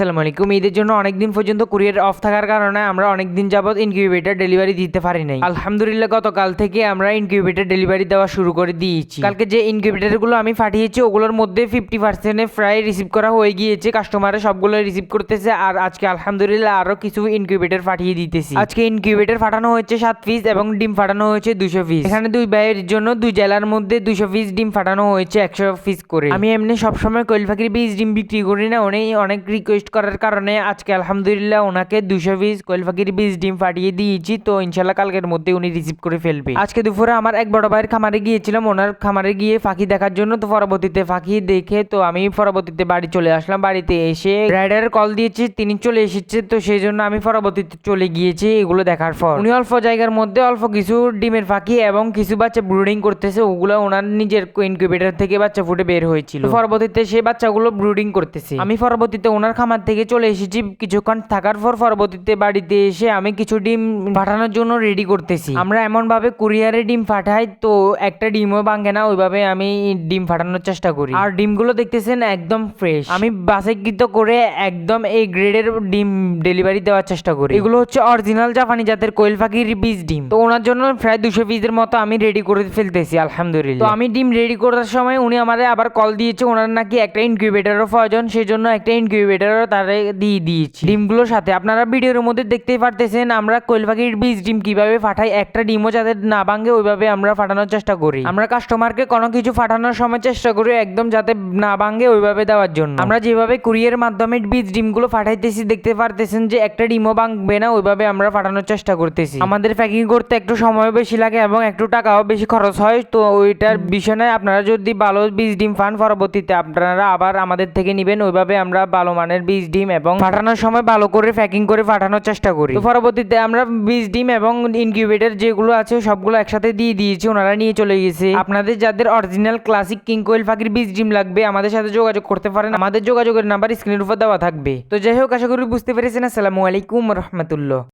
আসসালামু আলাইকুম। ঈদের জন্য অনেকদিন পর্যন্ত কুরিয়ার অফ থাকার কারণে আমরা অনেকদিন যাবত ইনকিউবেটর ডেলিভারি দিতে পারি নাই। আলহামদুলিল্লাহ, গতকাল থেকে আমরা ইনকিউবেটর ডেলিভারি দেওয়া শুরু করে দিয়েছি। কালকে যে ইনকিউবেটরগুলো আমি পাঠিয়েছি, ওগুলোর মধ্যে ফিফটি পার্সেন্টে প্রায় রিসিভ করা হয়ে গিয়েছে কাস্টমারে সবগুলো রিসিভ করতেছে, আর আজকে আলহামদুলিল্লাহ আরও কিছু ইনকিউবেটর পাঠিয়ে দিতেছি। আজকে ইনকিউবেটর পাঠানো হয়েছে সাত পিস এবং ডিম পাঠানো হয়েছে দুশো পিস এখানে দুই ভাইয়ের জন্য দুই জেলার মধ্যে দুশো পিস ডিম পাঠানো হয়েছে একশো পিস করে। আমি এমনি সবসময় কোয়েল পাখির বীজ ডিম বিক্রি করি না উনি অনেক রিকোয়েস্ট করার কারণে আজকে আলহামদুলিল্লাহ ওনাকে দুশো পিস কোয়েল পাখির বীজ ডিম পাঠিয়ে দিয়েছি, তো ইনশাল্লাহ কালকের মধ্যে উনি রিসিভ করে ফেলবে। আজকে দুপুরে আমার এক বড় ভাইয়ের খামারে গিয়েছিলাম, ওনার খামারে গিয়ে পাখি দেখার জন্য, তো পরবর্তীতে পাখি দেখে, তো আমি পরবর্তীতে বাড়ি চলে আসলাম। বাড়িতে এসে রাইডার কল দিয়েছি, তিনি চলে এসেছে, তো সেই জন্য আমি পরবর্তীতে চলে গিয়েছি এগুলো দেখার পর। উনি অল্প জায়গার মধ্যে অল্প কিছু ডিমের পাখি এবং কিছু বাচ্চা ব্রুডিং করতেছে, ওগুলো ওনার নিজের ইনকিউবেটর থেকে বাচ্চা ফুটে বের হয়েছিল। পরবর্তীতে সেই বাচ্চাগুলো ব্রুডিং করতেছে। আমি পরবর্তীতে ওনার খামার থেকে চলে এসেছি। কিছুক্ষণ থাকার পর পরবর্তীতে বাড়িতে এসে আমি কিছু ডিম পাঠানোর জন্য রেডি করতেছি। আমরা এমন ভাবে কুরিয়ারে ডিম পাঠাই, তো একটা ডিমও ভাঙে না, ওইভাবে আমি ডিম পাঠানোর চেষ্টা করি। আর ডিমগুলো দেখতেছেন একদম ফ্রেশ আমি বাসাইকৃত করে একদম এই গ্রেডের ডিম ডেলিভারি দেওয়ার চেষ্টা করি। এগুলো হচ্ছে অরিজিনাল জাপানি জাতের কোয়েল পাখির বীজ ডিম। তো ওনার জন্য প্রায় দুশো পিসের মতো আমি রেডি করে ফেলতেছি, আলহামদুলিল্লাহ। তো আমি ডিম রেডি করার সময় উনি আমাদের আবার কল দিয়েছে, ওনার নাকি একটা ইনকিউবেটারও প্রয়োজন সেই জন্য একটা ইনকিউবেটারও তারে দিয়ে দিয়েছি। ডিমগুলোর সাথে। আপনারা ভিডিওর মধ্যে দেখতেই পারতেছেন, আমরা কোয়েল পাখির বীজ ডিম কীভাবে ফাটাই, একটা ডিমও যাতে না ভাঙে ওইভাবে আমরা ফাটানোর চেষ্টা করি। আমরা কাস্টমারকে কোনো কিছু ফাটানোর সময় চেষ্টা করি, একদম যাতে না ভাঙে ওইভাবে দেওয়ার জন্য। আমরা যেভাবে কুরিয়ার মাধ্যমে বীজ ডিমগুলো পাঠাইতেছি দেখতে পারতেছেন যে একটা ডিমও ভাঙবে না, ওইভাবে আমরা ফাটানোর চেষ্টা করতেছি। আমাদের প্যাকিং করতে একটু সময় বেশি লাগে এবং একটু টাকাও বেশি খরচ হয়, তো ওইটার বিষয় আপনারা যদি ভালো বীজ ডিম পান, পরবর্তীতে আপনারা আবার আমাদের থেকে নেবেন, ওইভাবে আমরা ভালো মানের বীজ, ডিম এবং পাঠানোর সময় ভালো করে প্যাকিং করে পাঠানোর চেষ্টা করি। তো পরবর্তীতে আমরা বীজ, ডিম এবং ইনকিউবেটর যেগুলো আছে সবগুলো একসাথে দিয়ে দিয়েছি, ওনারা নিয়ে চলে গেছে। আপনাদের যাদের অরিজিনাল ক্লাসিক কিং কোয়েল পাখির বীজ, ডিম লাগবে, আমাদের সাথে যোগাযোগ করতে পারেন। আমাদের যোগাযোগের নাম্বার স্ক্রিনের উপর দেওয়া থাকবে। তো যাই হোক, আশা করি বুঝতে পেরেছেন। আসসালামু আলাইকুম রহমতুল্লাহ।